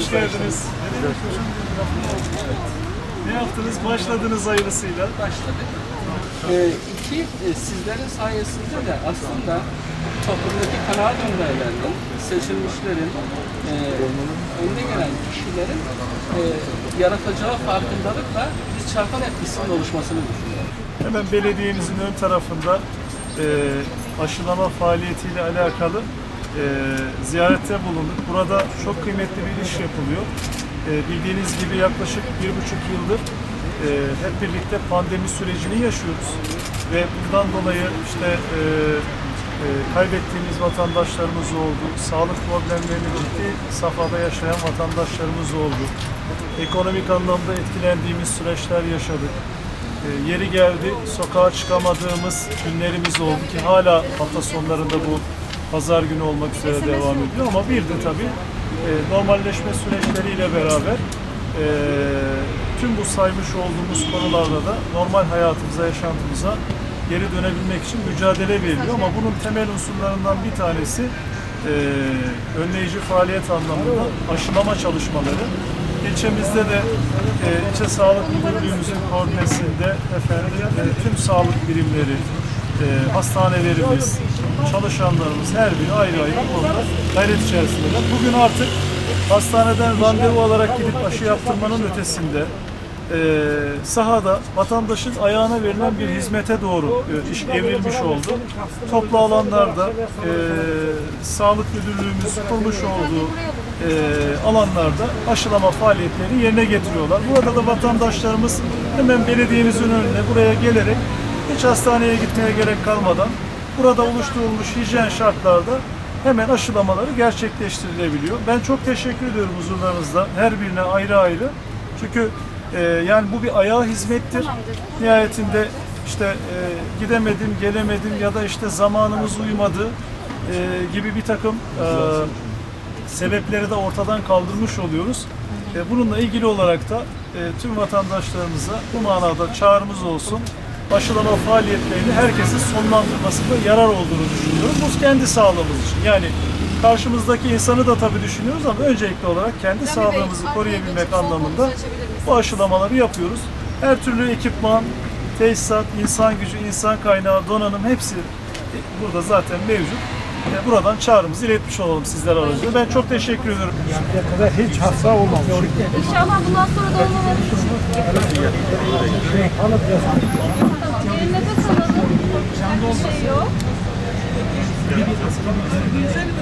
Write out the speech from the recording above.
hoş geldiniz. Ne yaptınız? Başladınız hayırlısıyla. başladık. Ee, iki, e, sizlerin sayesinde de aslında toplumdaki kanaat önderlerinin, seçilmişlerin, e, önde gelen kişilerin e, yaratacağı farkındalıkla biz çarpan etkisinin oluşmasını düşünüyorum. Hemen belediyemizin ön tarafında e, aşılama faaliyetiyle alakalı e, ziyarette bulunduk. Burada çok kıymetli bir iş yapılıyor. E, bildiğiniz gibi yaklaşık bir buçuk yıldır e, hep birlikte pandemi sürecini yaşıyoruz. Ve bundan dolayı işte e, e, kaybettiğimiz vatandaşlarımız oldu. Sağlık problemlerini ciddi safhada yaşayan vatandaşlarımız oldu. Ekonomik anlamda etkilendiğimiz süreçler yaşadık. E, yeri geldi sokağa çıkamadığımız günlerimiz oldu ki hala hafta sonlarında bu pazar günü olmak üzere devam ediyor ama bir de tabii e, normalleşme süreçleriyle beraber e, tüm bu saymış olduğumuz konularda da normal hayatımıza, yaşantımıza geri dönebilmek için mücadele veriliyor ama bunun temel unsurlarından bir tanesi e, önleyici faaliyet anlamında aşılama çalışmaları. İlçemizde de e, ilçe sağlık müdürlüğümüzün koordinesinde efendim e, tüm sağlık birimleri, e, hastanelerimiz, çalışanlarımız her biri ayrı ayrı konuda gayret içerisindeler. Bugün artık hastaneden randevu alarak gidip aşı yaptırmanın ötesinde e, sahada vatandaşın ayağına verilen bir hizmete doğru e, iş evrilmiş oldu. Toplu alanlarda e, sağlık müdürlüğümüz kurmuş olduğu e, alanlarda aşılama faaliyetlerini yerine getiriyorlar. Burada da vatandaşlarımız hemen belediyemizin önüne buraya gelerek hiç hastaneye gitmeye gerek kalmadan burada oluşturulmuş hijyen şartlarda hemen aşılamaları gerçekleştirilebiliyor. Ben çok teşekkür ediyorum huzurlarınızda her birine ayrı ayrı. Çünkü e, yani bu bir ayağa hizmettir. Nihayetinde işte e, gidemedim, gelemedim ya da işte zamanımız uymadı e, gibi bir takım e, sebepleri de ortadan kaldırmış oluyoruz. E, bununla ilgili olarak da e, tüm vatandaşlarımıza bu manada çağrımız olsun. Aşılama faaliyetlerini herkesin sonlandırmasında yarar olduğunu düşünüyorum. Bu kendi sağlığımız için. Yani karşımızdaki insanı da tabii düşünüyoruz ama öncelikli olarak kendi sağlığımızı koruyabilmek anlamında bu aşılamaları yapıyoruz. Her türlü ekipman, tesisat, insan gücü, insan kaynağı, donanım hepsi burada zaten mevcut buradan çağrımızı iletmiş olalım sizler aracılığıyla. Ben çok teşekkür ediyorum. Şimdiye kadar hiç hasta olmamış. İnşallah bundan sonra da olmaları için. Tamam, bir nefes alalım. Korkacak bir şey yok. Güzel bir